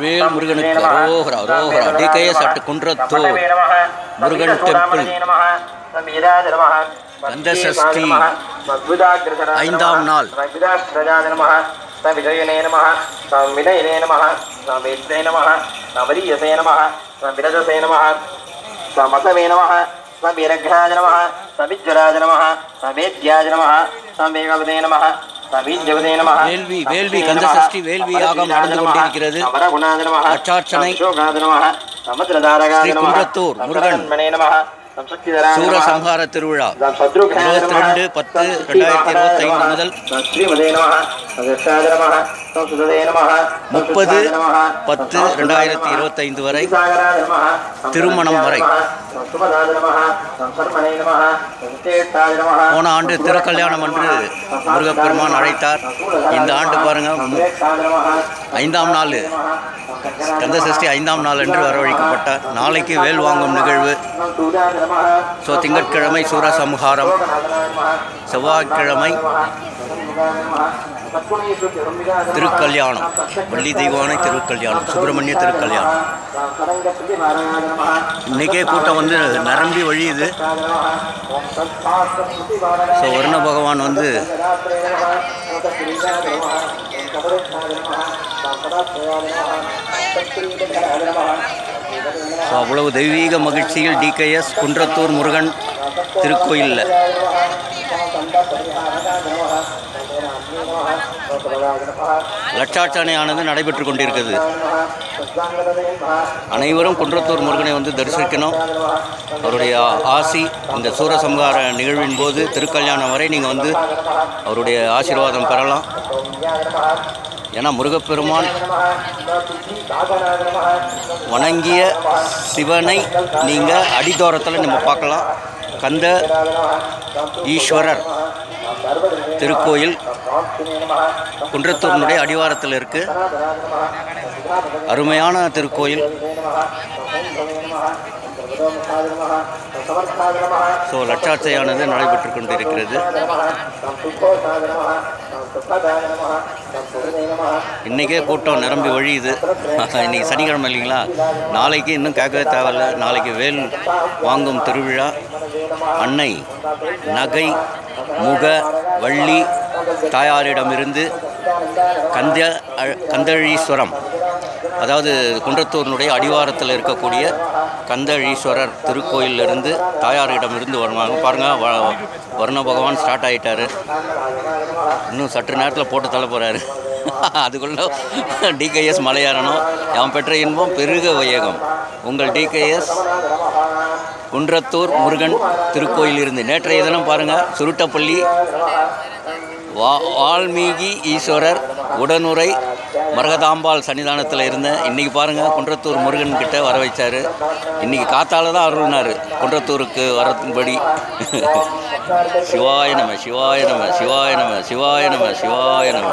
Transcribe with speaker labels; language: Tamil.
Speaker 1: வேல் முருகனுக்கு அரோகரா அரோகரா TKS at Kundrathur Murugan temple. Kandasashti ஐந்தாம் நாள்.
Speaker 2: விஜயனே நம நாம் வினயனே நம நாம் வேத்ரே நம நாம் வரியசே நம நாம் விரஜசே நம நாம் மசவே நம நாம் நம
Speaker 1: வேள்வி வேள்வி கந்த சஷ்டி வேள்வி யாகம் நடந்து கொண்டிருக்கிறது. அச்சார்ச்சனை. ஸ்ரீ குன்றத்தூர் முருகன். சூரசம்ஹார திருவிழா இருபத்தி ரெண்டு பத்து ரெண்டாயிரத்தி இருபத்தைந்து முதல் முப்பது பத்து ரெண்டாயிரத்தி இருபத்தைந்து வரை திருமணம் வரை போன ஆண்டு திருக்கல்யாணம் அன்று முருகப்பெருமான் அழைத்தார் இந்த ஆண்டு பாருங்க ஐந்தாம் நாள் கந்த சஷ்டி ஐந்தாம் நாள் அன்று வரவழைக்கப்பட்டார் நாளைக்கு வேல் வாங்கும் நிகழ்வு ஸோ திங்கட்கிழமை சூரசம்ஹாரம் செவ்வாய்க்கிழமை திருக்கல்யாணம். வள்ளி தெய்வானை திருக்கல்யாணம். சுப்பிரமணிய திருக்கல்யாணம். இன்னைக்கே கூட்டம் வந்து நிரம்பி வழியுது. ஸோ வருண பகவான் வந்து ஸோ அவ்வளவு தெய்வீக மகிழ்ச்சியில் டிகேஎஸ் குன்றத்தூர் முருகன் திருக்கோயிலில். லட்சார்ச்சனையானது நடைபெற்று கொண்டிருக்கிறது. அனைவரும் குன்றத்தூர் முருகனை வந்து தரிசிக்கணும். அவருடைய ஆசி இந்த சூரசம்ஹார நிகழ்வின் போது திருக்கல்யாணம் வரை நீங்கள் வந்து அவருடைய ஆசீர்வாதம் பெறலாம். ஏன்னா முருகப்பெருமான் வணங்கிய சிவனை நீங்கள் அடித்தோரத்தில் நம்ம பார்க்கலாம். கந்த ஈஸ்வரர் திருக்கோயில் குன்றத்தூர்னுடைய அடிவாரத்தில் இருக்கு. அருமையான திருக்கோயில். ஸோ லட்சாட்சையானது நடைபெற்று கொண்டிருக்கிறது இன்றைக்கே கூட்டம் நிரம்பி ஒழியுது. இன்னைக்கு சனிக்கிழமை இல்லைங்களா? நாளைக்கு இன்னும் கேட்கவே தேவையில்ல. நாளைக்கு வேல் வாங்கும் திருவிழா. அன்னை நகை முக வள்ளி தாயாரிடமிருந்து கந்த கந்தழீஸ்வரம். அதாவது குன்றத்தூரினுடைய அடிவாரத்தில் இருக்கக்கூடிய கந்தழீஸ்வரர் திருக்கோயிலிருந்து தாயாரிடமிருந்து வருவாங்க. பாருங்கள் வ- வர்ண பகவான் ஸ்டார்ட் ஆகிட்டார் இன்னும் சற்று நேரத்தில் போட்டு தள்ள போகிறாரு அதுக்குள்ள டிகேஎஸ் மலையாறணும். யாம் பெற்ற இன்பம் பெருக வையகம். உங்கள் டிகேஎஸ் குன்றத்தூர் முருகன் திருக்கோயிலிருந்து. நேற்றைய தினம் பாருங்கள் சுருட்டப்பள்ளி வா வால்மீகி ஈஸ்வரர் உடனுரை மரகதாம்பாள் சன்னிதானத்தில் இருந்தேன். இன்றைக்கி பாருங்கள் குன்றத்தூர் முருகன் கிட்ட வர வச்சார். இன்றைக்கி காத்தால தான் அருள்னார். குன்றத்தூருக்கு வரதுபடி சிவாய நம சிவாய நம சிவாய நம சிவாய நம சிவாய நம.